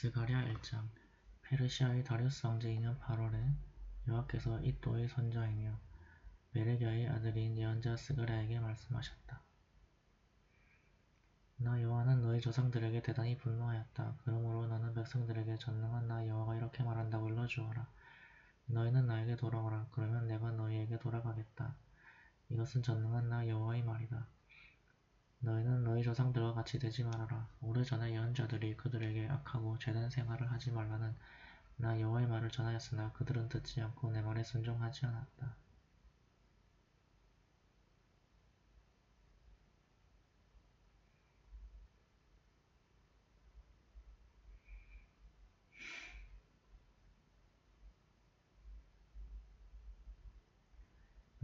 스가랴 1장 페르시아의 다리우스 왕제 2년 8월에 여호와께서 이또의 선자이며 베레랴의 아들인 예언자 스가랴에게 말씀하셨다. 나 여호와는 너희 조상들에게 대단히 분노하였다. 그러므로 너는 백성들에게 전능한 나 여호와가 이렇게 말한다고 일러주어라. 너희는 나에게 돌아오라. 그러면 내가 너희에게 돌아가겠다. 이것은 전능한 나 여호와의 말이다. 너희는 너희 조상들과 같이 되지 말아라. 오래전에 예언자들이 그들에게 악하고 죄된 생활을 하지 말라는 나 여호와의 말을 전하였으나 그들은 듣지 않고 내 말에 순종하지 않았다.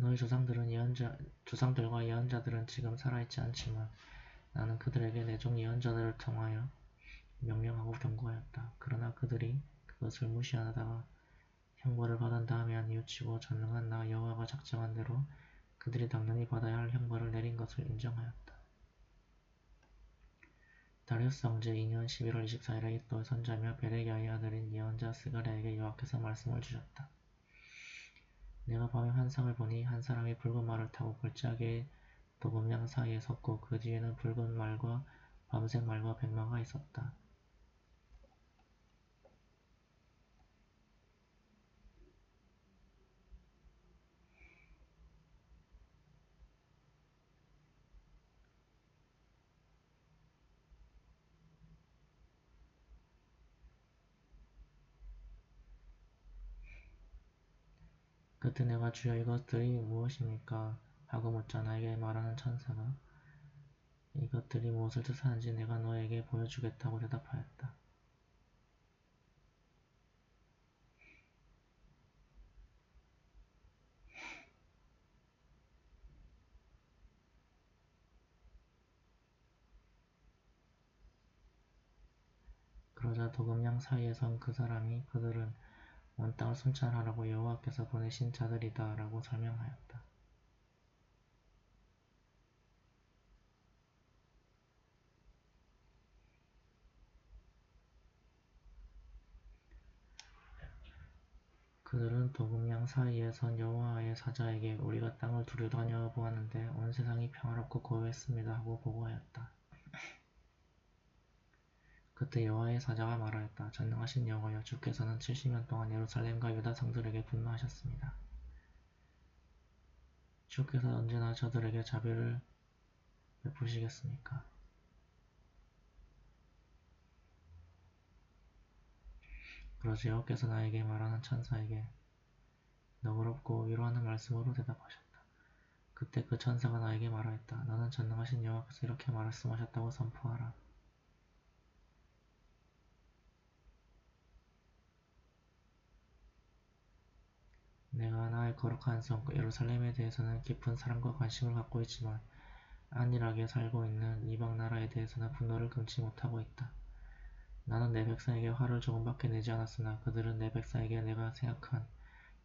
너희 조상들은 예언자, 조상들과 예언자들은 지금 살아있지 않지만 나는 그들에게 내 종 예언자들을 통하여 명령하고 경고하였다. 그러나 그들이 그것을 무시하다가 형벌을 받은 다음에 뉘우치고 전능한 나 여호와가 작정한 대로 그들이 당연히 받아야 할 형벌을 내린 것을 인정하였다. 다리우스 왕제 2년 11월 24일에 이또 선자며 베레기야의 아들인 예언자 스가랴에게 여호와께서 말씀을 주셨다. 내가 밤에 환상을 보니 한 사람이 붉은 말을 타고 골짜기의 도금양 사이에 섰고 그 뒤에는 붉은 말과 밤색 말과 백마가 있었다. 그때 내가 주여 이것들이 무엇입니까? 하고 묻자 나에게 말하는 천사가 이것들이 무엇을 뜻하는지 내가 너에게 보여주겠다고 대답하였다. 그러자 도금양 사이에 선 그 사람이 그들은 온 땅을 순찰하라고 여호와께서 보내신 자들이다 라고 설명하였다. 그들은 도금양 사이에 선 여호와의 사자에게 우리가 땅을 두루 다녀 보았는데 온 세상이 평화롭고 고요했습니다 하고 보고하였다. 그때 여호와의 사자가 말하였다. 전능하신 여호와여 주께서는 70년 동안 예루살렘과 유다 성들에게 분노하셨습니다. 주께서 언제나 저들에게 자비를 베푸시겠습니까? 그러자 여호께서 나에게 말하는 천사에게 너그럽고 위로하는 말씀으로 대답하셨다. 그때 그 천사가 나에게 말하였다. 너는 전능하신 여호와께서 이렇게 말씀하셨다고 선포하라. 내가 나의 거룩한 성 예루살렘에 대해서는 깊은 사랑과 관심을 갖고 있지만 안일하게 살고 있는 이방 나라에 대해서는 분노를 금치 못하고 있다. 나는 내 백성에게 화를 조금밖에 내지 않았으나 그들은 내 백성에게 내가 생각한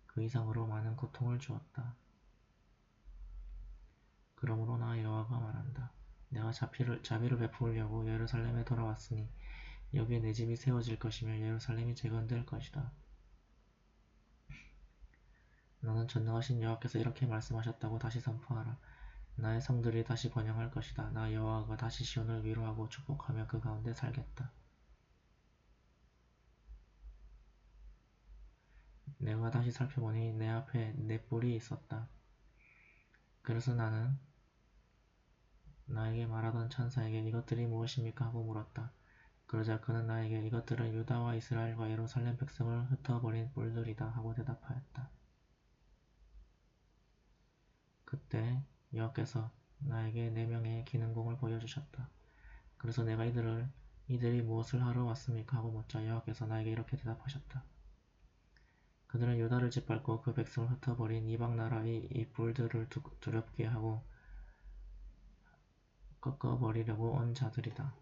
그 이상으로 많은 고통을 주었다. 그러므로 나 여호와가 말한다. 내가 자비를, 자비를 베푸려고 예루살렘에 돌아왔으니 여기에 내 집이 세워질 것이며 예루살렘이 재건될 것이다. 너는 전능하신 여호와께서 이렇게 말씀하셨다고 다시 선포하라. 나의 성들이 다시 번영할 것이다. 나 여호와가 다시 시온을 위로하고 축복하며 그 가운데 살겠다. 내가 다시 살펴보니 내 앞에 내 뿔이 있었다. 그래서 나는 나에게 말하던 천사에게 이것들이 무엇입니까 하고 물었다. 그러자 그는 나에게 이것들은 유다와 이스라엘과 예루살렘 백성을 흩어버린 뿔들이다 하고 대답하였다. 그때 여호께서 나에게 네 명의 기능공을 보여주셨다. 그래서 내가 이들을 이들이 무엇을 하러 왔습니까 하고 묻자 여호께서 나에게 이렇게 대답하셨다. 그들은 유다를 짓밟고 그 백성을 흩어버린 이방 나라의 이 뿔들을 두렵게 하고 꺾어버리려고 온 자들이다.